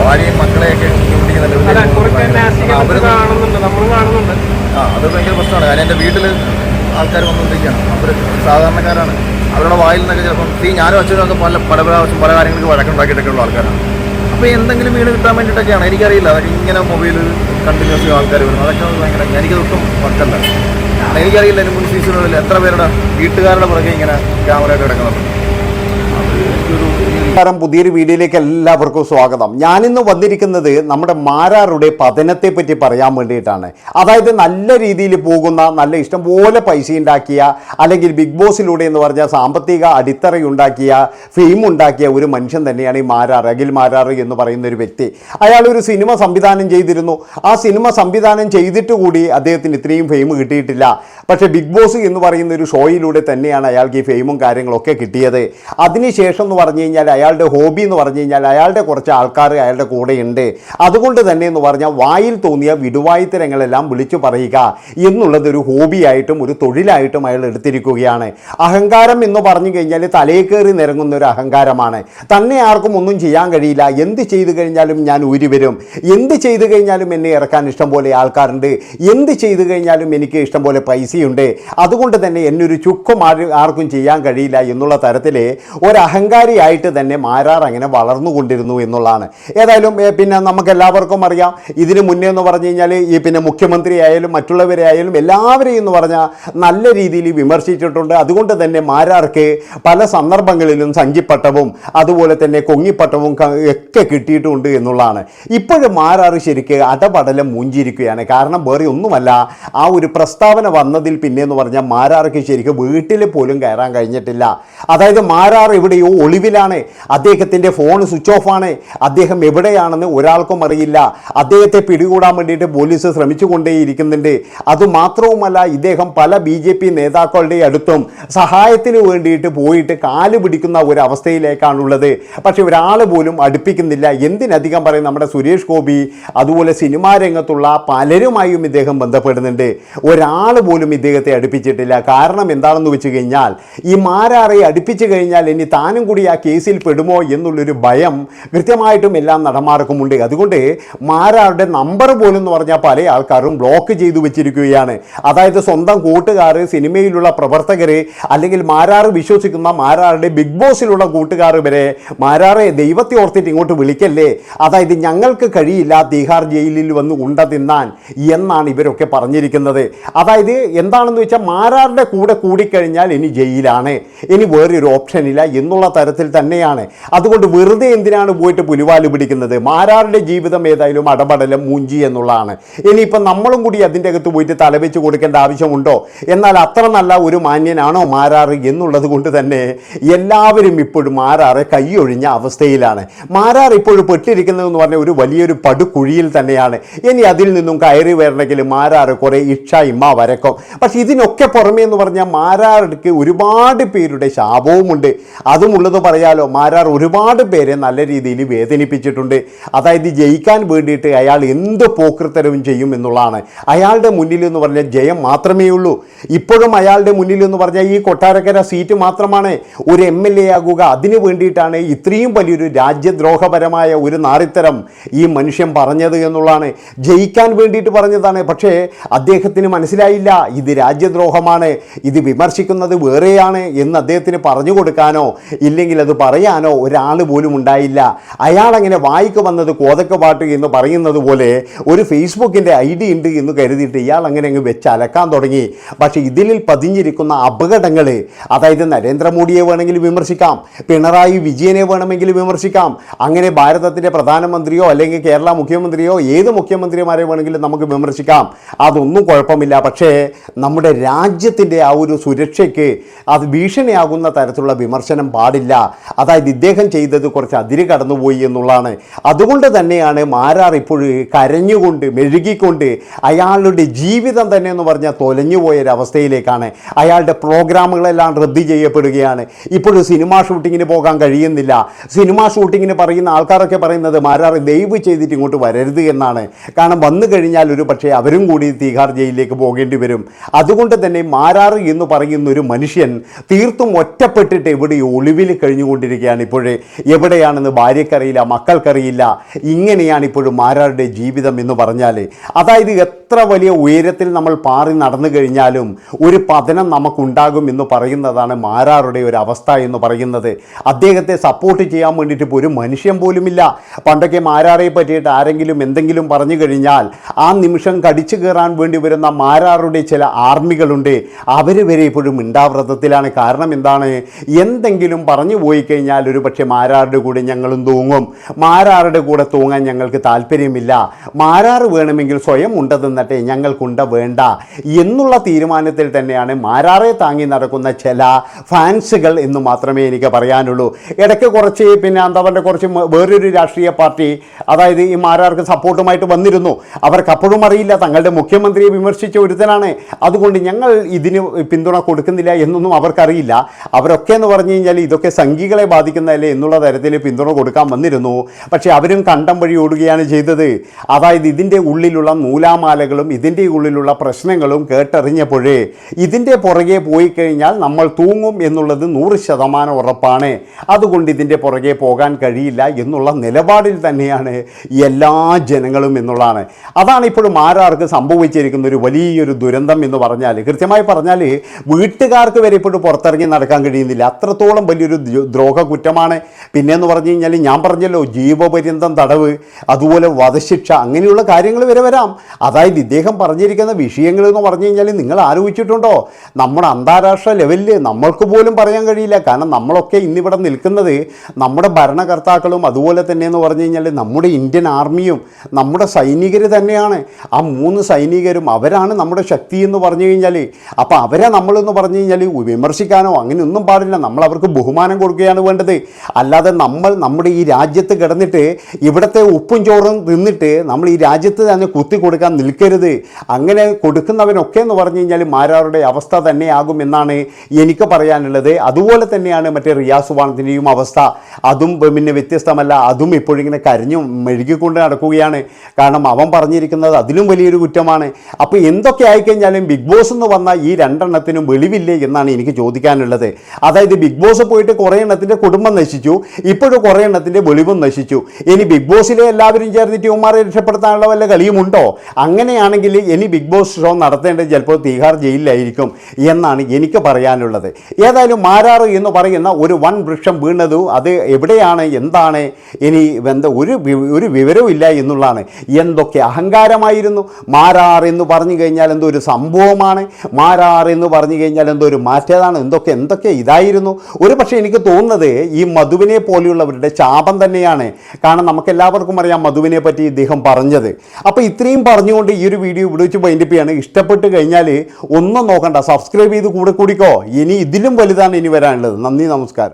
ഭാര്യയും മക്കളെയൊക്കെ അല്ല കുറച്ച് നാസ്തികത അവർ കാണുന്നുണ്ട് നമ്മളും കാണുന്നുണ്ട്. ആ അത് ഭയങ്കര പ്രശ്നമാണ്. കാരണം എന്റെ വീട്ടിൽ ആൾക്കാർ വന്നുകൊണ്ടിരിക്കുകയാണ്. അവർ സാധാരണക്കാരാണ്. അവരുടെ വായിൽ നിന്നൊക്കെ ചിലപ്പം ഈ ഞാനും അച്ഛനും ഒക്കെ പല പല പ്രാവശ്യം പല കാര്യങ്ങൾക്ക് വഴക്കുണ്ടാക്കിയിട്ടൊക്കെ ഉള്ള ആൾക്കാരാണ്. അപ്പോൾ എന്തെങ്കിലും വീട് കിട്ടാൻ വേണ്ടിയിട്ടൊക്കെയാണ്. എനിക്കറിയില്ല അതൊക്കെ ഇങ്ങനെ മൊബൈൽ കണ്ടിന്യൂസ് ആൾക്കാർ വരുന്നത്. അതൊക്കെ ഭയങ്കര എനിക്കതൊട്ടും വർക്കല്ല. എനിക്കറിയില്ല എന്റെ മുൻ സീസണുകളിൽ എത്ര പേരുടെ വീട്ടുകാരുടെ പുറകെ ഇങ്ങനെ ക്യാമറയൊക്കെ കിടക്കുന്നുണ്ട് നമസ്കാരം. പുതിയൊരു വീഡിയോയിലേക്ക് എല്ലാവർക്കും സ്വാഗതം. ഞാനിന്ന് വന്നിരിക്കുന്നത് നമ്മുടെ മാരാറുടെ പതനത്തെ പറ്റി പറയാൻ വേണ്ടിയിട്ടാണ്. അതായത് നല്ല രീതിയിൽ പോകുന്ന നല്ല ഇഷ്ടംപോലെ പൈസ ഉണ്ടാക്കിയ അല്ലെങ്കിൽ ബിഗ് ബോസിലൂടെ എന്ന് പറഞ്ഞാൽ സാമ്പത്തിക അടിത്തറയുണ്ടാക്കിയ ഫെയിം ഉണ്ടാക്കിയ ഒരു മനുഷ്യൻ തന്നെയാണ് ഈ മാരാർ അഖിൽ മാരാർ എന്ന് പറയുന്ന ഒരു വ്യക്തി. അയാൾ ഒരു സിനിമ സംവിധാനം ചെയ്തിരുന്നു. ആ സിനിമ സംവിധാനം ചെയ്തിട്ട് കൂടി അദ്ദേഹത്തിന് ഇത്രയും ഫെയിം കിട്ടിയിട്ടില്ല. പക്ഷേ ബിഗ് ബോസ് എന്ന് പറയുന്ന ഒരു ഷോയിലൂടെ തന്നെയാണ് അയാൾക്ക് ഈ ഫെയിമും കാര്യങ്ങളൊക്കെ കിട്ടിയത്. അതിനുശേഷം എന്ന് പറഞ്ഞു കഴിഞ്ഞാൽ അയാളുടെ ഹോബി എന്ന് പറഞ്ഞു കഴിഞ്ഞാൽ അയാളുടെ കുറച്ച് ആൾക്കാർ അയാളുടെ കൂടെ ഉണ്ട്. അതുകൊണ്ട് തന്നെ എന്ന് പറഞ്ഞാൽ വായിൽ തോന്നിയ വിടുവായുത്തരങ്ങളെല്ലാം വിളിച്ചു പറയുക എന്നുള്ളത് ഒരു ഹോബിയായിട്ടും ഒരു തൊഴിലായിട്ടും അയാൾ എടുത്തിരിക്കുകയാണ്. അഹങ്കാരം എന്ന് പറഞ്ഞു കഴിഞ്ഞാൽ തലേ കയറി നിരങ്ങുന്ന ഒരു അഹങ്കാരമാണ്. തന്നെ ആർക്കും ഒന്നും ചെയ്യാൻ കഴിയില്ല. എന്ത് ചെയ്തു കഴിഞ്ഞാലും ഞാൻ ഊരി വരും. എന്ത് ചെയ്തു കഴിഞ്ഞാലും എന്നെ ഇറക്കാൻ ഇഷ്ടം പോലെ ആൾക്കാരുണ്ട്. എന്ത് ചെയ്തു കഴിഞ്ഞാലും എനിക്ക് ഇഷ്ടം പോലെ പൈസയുണ്ട്. അതുകൊണ്ട് തന്നെ എന്നൊരു ചുക്കും ആർക്കും ചെയ്യാൻ കഴിയില്ല എന്നുള്ള തരത്തിൽ ഒരു അഹങ്കാരിയായിട്ട് തന്നെ മാരാർ അങ്ങനെ വളർന്നുകൊണ്ടിരുന്നു എന്നുള്ളതാണ്. ഏതായാലും പിന്നെ നമുക്ക് എല്ലാവർക്കും അറിയാം ഇതിന് മുന്നേ എന്ന് പറഞ്ഞു കഴിഞ്ഞാൽ ഈ പിന്നെ മുഖ്യമന്ത്രി ആയാലും എല്ലാവരെയും എന്ന് പറഞ്ഞാൽ നല്ല രീതിയിൽ വിമർശിച്ചിട്ടുണ്ട്. അതുകൊണ്ട് തന്നെ മാരാർക്ക് പല സന്ദർഭങ്ങളിലും സഞ്ചിപ്പട്ടവും അതുപോലെ തന്നെ കൊങ്ങിപ്പട്ടവും ഒക്കെ കിട്ടിയിട്ടുണ്ട് എന്നുള്ളതാണ്. ഇപ്പോഴും മാരാർ ശരിക്ക് അടപടലം മൂഞ്ചിരിക്കുകയാണ്. കാരണം വേറെ ഒന്നുമല്ല ആ ഒരു പ്രസ്താവന വന്നതിൽ പിന്നെ എന്ന് പറഞ്ഞാൽ മാരാർക്ക് ശരിക്കും വീട്ടിൽ പോലും കയറാൻ കഴിഞ്ഞിട്ടില്ല. അതായത് മാരാർ എവിടെയോ ഒളിവിലാണ്. അദ്ദേഹത്തിന്റെ ഫോൺ സ്വിച്ച് ഓഫ് ആണ്. അദ്ദേഹം എവിടെയാണെന്ന് ഒരാൾക്കും അറിയില്ല. അദ്ദേഹത്തെ പിടികൂടാൻ വേണ്ടിയിട്ട് പോലീസ് ശ്രമിച്ചു ശ്രമിച്ചുകൊണ്ടേയിരിക്കുന്നുണ്ട്. അതുമാത്രവുമല്ല ഇദ്ദേഹം പല ബി ജെ പി നേതാക്കളുടെ അടുത്തും സഹായത്തിന് വേണ്ടിയിട്ട് പോയിട്ട് കാൽ പിടിക്കുന്ന ഒരു പക്ഷെ ഒരാൾ പോലും അടുപ്പിക്കുന്നില്ല. എന്തിനധികം പറയും നമ്മുടെ സുരേഷ് ഗോപി അതുപോലെ സിനിമാ രംഗത്തുള്ള പലരുമായും ഇദ്ദേഹം ബന്ധപ്പെടുന്നുണ്ട്. ഒരാൾ പോലും ഇദ്ദേഹത്തെ അടുപ്പിച്ചിട്ടില്ല. കാരണം എന്താണെന്ന് വെച്ച് കഴിഞ്ഞാൽ ഈ മാരാറെ അടുപ്പിച്ചു കഴിഞ്ഞാൽ ഇനി താനും കൂടി ആ കേസിൽ പെടുമോ എന്നുള്ളൊരു ഭയം കൃത്യമായിട്ടും എല്ലാ നടന്മാർക്കുമുണ്ട് അതുകൊണ്ട് മാരാരുടെ നമ്പർ പോലും എന്ന് പറഞ്ഞാൽ പല ആൾക്കാരും ബ്ലോക്ക് ചെയ്തു വെച്ചിരിക്കുകയാണ്. അതായത് സ്വന്തം കൂട്ടുകാർ സിനിമയിലുള്ള പ്രവർത്തകർ അല്ലെങ്കിൽ മാരാറ് വിശ്വസിക്കുന്ന മാരാറുടെ ബിഗ് ബോസിലുള്ള കൂട്ടുകാർ വരെ മാരാറെ ദൈവത്തെ ഓർത്തിട്ട് ഇങ്ങോട്ട് വിളിക്കല്ലേ? അതായത് ഞങ്ങൾക്ക് കഴിയില്ല തീഹാർ ജയിലിൽ വന്ന് ഉണ്ട തിന്നാൻ എന്നാണ് ഇവരൊക്കെ പറഞ്ഞിരിക്കുന്നത്. അതായത് എന്താണെന്ന് വെച്ചാൽ മാരാറുടെ കൂടെ കൂടിക്കഴിഞ്ഞാൽ ഇനി ജയിലാണ്. ഇനി വേറൊരു ഓപ്ഷൻ ഇല്ല എന്നുള്ള തരത്തിൽ തന്നെയാണ്. അതുകൊണ്ട് വെറുതെ എന്തിനാണ് പോയിട്ട് പുലിവാൽ പിടിക്കുന്നത്? മാരാറിന്റെ ജീവിതം ഏതായാലും അടപടലം മൂഞ്ചി എന്നുള്ളതാണ്. ഇനിയിപ്പം നമ്മളും കൂടി അതിന്റെ അകത്ത് പോയിട്ട് തലവെച്ച് കൊടുക്കേണ്ട ആവശ്യമുണ്ടോ? എന്നാൽ അത്ര നല്ല ഒരു മാന്യനാണോ മാരാറ് എന്നുള്ളത് കൊണ്ട് തന്നെ എല്ലാവരും ഇപ്പോഴും മാരാറ് കൈയൊഴിഞ്ഞ അവസ്ഥയിലാണ്. മാരാർ ഇപ്പോഴും പെട്ടിരിക്കുന്നതെന്ന് പറഞ്ഞ ഒരു വലിയൊരു പടുക്കുഴിയിൽ തന്നെയാണ്. ഇനി അതിൽ നിന്നും കയറി വരണമെങ്കിൽ മാരാറ് കുറേ ഇക്ഷ ഇമ്മ വരക്കും. പക്ഷെ ഇതിനൊക്കെ പുറമേ എന്ന് പറഞ്ഞാൽ മാരാർക്ക് ഒരുപാട് പേരുടെ ശാപവുമുണ്ട്. അതുമുള്ളത് പറയാലോ മാരാർ ഒരുപാട് പേരെ നല്ല രീതിയിൽ വേദനിപ്പിച്ചിട്ടുണ്ട്. അതായത് ജയിക്കാൻ വേണ്ടിയിട്ട് അയാൾ എന്ത് പോക്കൃത്തരവും ചെയ്യും എന്നുള്ളതാണ്. അയാളുടെ മുന്നിൽ എന്ന് പറഞ്ഞാൽ ജയം മാത്രമേ ഉള്ളൂ. ഇപ്പോഴും അയാളുടെ മുന്നിൽ എന്ന് പറഞ്ഞാൽ ഈ കൊട്ടാരക്കര സീറ്റ് മാത്രമാണ് ഒരു എം എൽ എ ആകുക. അതിനു വേണ്ടിയിട്ടാണ് ഇത്രയും വലിയൊരു രാജ്യദ്രോഹപരമായ ഒരു നാറിത്തരം ഈ മനുഷ്യൻ പറഞ്ഞത് എന്നുള്ളതാണ്. ജയിക്കാൻ വേണ്ടിയിട്ട് പറഞ്ഞതാണ്. പക്ഷേ അദ്ദേഹത്തിന് മനസ്സിലായില്ല ഇത് രാജ്യദ്രോഹമാണ് ഇത് വിമർശിക്കുന്നത് വേറെയാണ് എന്ന് അദ്ദേഹത്തിന് പറഞ്ഞു കൊടുക്കാനോ ഇല്ലെങ്കിൽ അത് പറയാനോ ഒരാൾ പോലും ഉണ്ടായില്ല. അയാൾ അങ്ങനെ വായിക്ക് വന്നത് കോതക്ക പാട്ട് എന്ന് പറയുന്നത് പോലെ ഒരു ഫേസ്ബുക്കിന്റെ ഐ ഡി ഉണ്ട് എന്ന് കരുതിയിട്ട് ഇയാൾ അങ്ങനെ അങ്ങ് വെച്ച് അലക്കാൻ തുടങ്ങി. പക്ഷേ ഇതിൽ പതിഞ്ഞിരിക്കുന്ന അപകടങ്ങൾ അതായത് നരേന്ദ്രമോദിയെ വേണമെങ്കിൽ വിമർശിക്കാം പിണറായി വിജയനെ വേണമെങ്കിൽ വിമർശിക്കാം അങ്ങനെ ഭാരതത്തിന്റെ പ്രധാനമന്ത്രിയോ അല്ലെങ്കിൽ കേരള മുഖ്യമന്ത്രിയോ ഏത് മുഖ്യമന്ത്രിമാരെ വേണമെങ്കിലും നമുക്ക് വിമർശിക്കാം. അതൊന്നും കുഴപ്പമില്ല. പക്ഷേ നമ്മുടെ രാജ്യത്തിന്റെ ആ ഒരു സുരക്ഷയ്ക്ക് അത് ഭീഷണിയാകുന്ന തരത്തിലുള്ള വിമർശനം പാടില്ല. അതായത് ഇദ്ദേഹം ചെയ്തത് കുറച്ച് അതിര് കടന്നുപോയി എന്നുള്ളതാണ്. അതുകൊണ്ട് തന്നെയാണ് മാരാർ ഇപ്പോഴും കരഞ്ഞുകൊണ്ട് മെഴുകിക്കൊണ്ട് അയാളുടെ ജീവിതം തന്നെ എന്ന് പറഞ്ഞാൽ തൊലഞ്ഞു പോയൊരവസ്ഥയിലേക്കാണ്. അയാളുടെ പ്രോഗ്രാമുകളെല്ലാം റദ്ദ് ചെയ്യപ്പെടുകയാണ്. ഇപ്പോഴും സിനിമാ ഷൂട്ടിങ്ങിന് പോകാൻ കഴിയുന്നില്ല. സിനിമാ ഷൂട്ടിങ്ങിന് പറയുന്ന ആൾക്കാരൊക്കെ പറയുന്നത് മാരാർ ദയവ് ചെയ്തിട്ട് ഇങ്ങോട്ട് വരരുത് എന്നാണ്. കാരണം വന്നു കഴിഞ്ഞാൽ ഒരു പക്ഷേ അവരും കൂടി തീഹാർ ജയിലിലേക്ക് പോകേണ്ടി വരും. അതുകൊണ്ട് തന്നെ മാരാർ എന്ന് പറയുന്ന ഒരു മനുഷ്യൻ തീർത്തും ഒറ്റപ്പെട്ടിട്ട് ഇവിടെ ഒളിവിൽ കഴിഞ്ഞുകൊണ്ടിരിക്കുകയാണ്. കഴിയുകയാണ് ഇപ്പോഴേ എവിടെയാണെന്ന് ഭാര്യക്കറിയില്ല മക്കൾക്കറിയില്ല. ഇങ്ങനെയാണ് ഇപ്പോഴും മാരാരുടെ ജീവിതം എന്ന് പറഞ്ഞാൽ അതായത് എത്ര വലിയ ഉയരത്തിൽ നമ്മൾ പാറി നടന്നു കഴിഞ്ഞാലും ഒരു പതനം നമുക്കുണ്ടാകും എന്ന് പറയുന്നതാണ് മാരാറുടെ ഒരു അവസ്ഥ എന്ന് പറയുന്നത്. അദ്ദേഹത്തെ സപ്പോർട്ട് ചെയ്യാൻ വേണ്ടിയിട്ട് ഇപ്പോൾ ഒരു മനുഷ്യൻ പോലുമില്ല. പണ്ടൊക്കെ മാരാറെ പറ്റിയിട്ട് ആരെങ്കിലും എന്തെങ്കിലും പറഞ്ഞു കഴിഞ്ഞാൽ ആ നിമിഷം കടിച്ചു കയറാൻ വേണ്ടി വരുന്ന മാരാറുടെ ചില ആർമികളുണ്ട്. അവർ വരെ ഇപ്പോഴും മിണ്ടാവ്രതത്തിലാണ്. കാരണം എന്താണ്? എന്തെങ്കിലും പറഞ്ഞു പോയി കഴിഞ്ഞാൽ ഒരു പക്ഷേ മാരാറുടെ കൂടെ ഞങ്ങളും തൂങ്ങും. മാരാറുടെ കൂടെ തൂങ്ങാൻ ഞങ്ങൾക്ക് താല്പര്യമില്ല. മാരാറ് വേണമെങ്കിൽ സ്വയം ഉണ്ട തിന്നട്ടെ ഞങ്ങൾക്കുണ്ട് വേണ്ട എന്നുള്ള തീരുമാനത്തിൽ തന്നെയാണ് മാരാറെ താങ്ങി നടക്കുന്ന ചില ഫാൻസുകൾ എന്ന് മാത്രമേ എനിക്ക് പറയാനുള്ളൂ. ഇടയ്ക്ക് കുറച്ച് പിന്നെ എന്താ പറയുക കുറച്ച് വേറൊരു രാഷ്ട്രീയ പാർട്ടി അതായത് ഈ മാരാർക്ക് സപ്പോർട്ടുമായിട്ട് വന്നിരുന്നു. അവർക്ക് അപ്പോഴും അറിയില്ല തങ്ങളുടെ മുഖ്യമന്ത്രിയെ വിമർശിച്ച ഒരുത്തനാണ്. അതുകൊണ്ട് ഞങ്ങൾ ഇതിന് പിന്തുണ കൊടുക്കുന്നില്ല എന്നൊന്നും അവർക്കറിയില്ല. അവരൊക്കെ എന്ന് പറഞ്ഞു കഴിഞ്ഞാൽ ഇതൊക്കെ സംഘികളെ ബാധിക്കുന്നതല്ലേ എന്നുള്ള തരത്തിൽ പിന്തുണ കൊടുക്കാൻ വന്നിരുന്നു. പക്ഷേ അവരും കണ്ടം വഴി ഓടുകയാണ് ചെയ്തത്. അതായത് ഇതിന്റെ ഉള്ളിലുള്ള നൂലാമാലകളും ഇതിന്റെ ഉള്ളിലുള്ള പ്രശ്നങ്ങളും കേട്ടറിഞ്ഞപ്പോഴേ ഇതിന്റെ പുറകെ പോയി കഴിഞ്ഞാൽ നമ്മൾ തൂങ്ങും എന്നുള്ളത് നൂറ് ശതമാനം ഉറപ്പാണ്. അതുകൊണ്ട് ഇതിന്റെ പുറകെ പോകാൻ കഴിയില്ല എന്നുള്ള നിലപാടിൽ തന്നെയാണ് എല്ലാ ജനങ്ങളും എന്നുള്ളതാണ്. അതാണ് ഇപ്പോഴും ആരാർക്ക് സംഭവിച്ചിരിക്കുന്ന ഒരു വലിയൊരു ദുരന്തം എന്ന് പറഞ്ഞാൽ കൃത്യമായി പറഞ്ഞാൽ വീട്ടുകാർക്ക് വരെ ഇപ്പോഴും പുറത്തിറങ്ങി നടക്കാൻ കഴിയുന്നില്ല. അത്രത്തോളം വലിയൊരു ദ്രോ- ദ്രോഹ കുറ്റമാണ് പിന്നെയെന്ന് പറഞ്ഞു കഴിഞ്ഞാൽ ഞാൻ പറഞ്ഞല്ലോ ജീവപര്യന്തം തടവ് അതുപോലെ വധശിക്ഷ അങ്ങനെയുള്ള കാര്യങ്ങൾ വരെ വരാം. അതായത് ഇദ്ദേഹം പറഞ്ഞിരിക്കുന്ന വിഷയങ്ങൾ എന്ന് പറഞ്ഞു കഴിഞ്ഞാൽ നിങ്ങൾ ആലോചിച്ചിട്ടുണ്ടോ? നമ്മുടെ അന്താരാഷ്ട്ര ലെവലിൽ നമ്മൾക്ക് പോലും പറയാൻ കഴിയില്ല. കാരണം നമ്മളൊക്കെ ഇന്നിവിടെ നിൽക്കുന്നത് നമ്മുടെ ഭരണകർത്താക്കളും അതുപോലെ തന്നെ എന്ന് പറഞ്ഞു കഴിഞ്ഞാൽ നമ്മുടെ ഇന്ത്യൻ ആർമിയും നമ്മുടെ സൈനികർ തന്നെയാണ്. ആ മൂന്ന് സൈനികരും അവരാണ് നമ്മുടെ ശക്തി എന്ന് പറഞ്ഞു കഴിഞ്ഞാൽ അപ്പോൾ അവരെ നമ്മളെന്ന് പറഞ്ഞു കഴിഞ്ഞാൽ വിമർശിക്കാനോ അങ്ങനെയൊന്നും പാടില്ല. നമ്മൾ അവർക്ക് ബഹുമാനം കൊടുക്കുകയാണ് വേണ്ടത്. അല്ലാതെ നമ്മൾ നമ്മുടെ ഈ രാജ്യത്ത് കിടന്നിട്ട് ഇവിടുത്തെ ഉപ്പും ചോറും നിന്നിട്ട് നമ്മൾ ഈ രാജ്യത്ത് തന്നെ കുത്തി കൊടുക്കാൻ നിൽക്കരുത്. അങ്ങനെ കൊടുക്കുന്നവനൊക്കെ എന്ന് പറഞ്ഞു കഴിഞ്ഞാൽ മാരാറുടെ അവസ്ഥ തന്നെയാകും എന്നാണ് എനിക്ക് പറയാനുള്ളത്. അതുപോലെ തന്നെയാണ് മറ്റേ റിയാസ് വാണത്തിന്റെയും അവസ്ഥ. അതും പിന്നെ വ്യത്യസ്തമല്ല. അതും ഇപ്പോഴിങ്ങനെ കരഞ്ഞു മെഴുകിക്കൊണ്ട് നടക്കുകയാണ്. കാരണം അവൻ പറഞ്ഞിരിക്കുന്നത് അതിലും വലിയൊരു കുറ്റമാണ്. അപ്പോൾ എന്തൊക്കെ ആയിക്കഴിഞ്ഞാലും ബിഗ് ബോസ് എന്ന് വന്ന ഈ രണ്ടെണ്ണത്തിനും വെളിവില്ലേ എന്നാണ് എനിക്ക് ചോദിക്കാനുള്ളത്. അതായത് ബിഗ് ബോസ് പോയിട്ട് കുറേ എണ്ണത്തിന്റെ കുടുംബം നശിച്ചു. ഇപ്പോഴും കുറേ എണ്ണത്തിന്റെ വെളിവും നശിച്ചു. ഇനി ബിഗ് ബോസിലെ എല്ലാവരും ചേർന്നിട്ട് ഇവന്മാരെ രക്ഷപ്പെടുത്താനുള്ള വല്ല കളിയുമുണ്ടോ? അങ്ങനെയാണെങ്കിൽ ഇനി ബിഗ് ബോസ് ഷോ നടത്തേണ്ടത് ചിലപ്പോൾ തീഹാർ ജയിലിലായിരിക്കും എന്നാണ് എനിക്ക് പറയാനുള്ളത്. ഏതായാലും മാരാറ് എന്ന് പറയുന്ന ഒരു വൺ വൃക്ഷം വീണതു അത് എവിടെയാണ് എന്താണ് ഇനി എന്താ ഒരു ഒരു വിവരവും ഇല്ല എന്നുള്ളതാണ്. എന്തൊക്കെ അഹങ്കാരമായിരുന്നു? മാരാർ എന്ന് പറഞ്ഞു കഴിഞ്ഞാൽ എന്തോ ഒരു സംഭവമാണ്. മാരാർ എന്ന് പറഞ്ഞു കഴിഞ്ഞാൽ എന്തോ ഒരു മാറ്റേതാണ്. എന്തൊക്കെ എന്തൊക്കെ ഇതായിരുന്നു? ഒരു പക്ഷേ എനിക്ക് തോന്നുന്നത് ഈ മധുവിനെ പോലെയുള്ളവരുടെ ശാപം തന്നെയാണ്. കാരണം നമുക്കെല്ലാവർക്കും അറിയാം മധുവിനെ പറ്റി ഇദ്ദേഹം പറഞ്ഞത്. അപ്പോൾ ഇത്രയും പറഞ്ഞുകൊണ്ട് ഒരു വീഡിയോ ഇവിടെ വെച്ച് വൈൻഡിപ്പിയാണ് ഇഷ്ടപ്പെട്ട് കഴിഞ്ഞാൽ ഒന്നും നോക്കണ്ട. സബ്സ്ക്രൈബ് ചെയ്ത് കൂടെ കൂടിക്കോ. ഇനി ഇതിലും വലുതാണ് ഇനി വരാനുള്ളത്. നന്ദി നമസ്കാരം.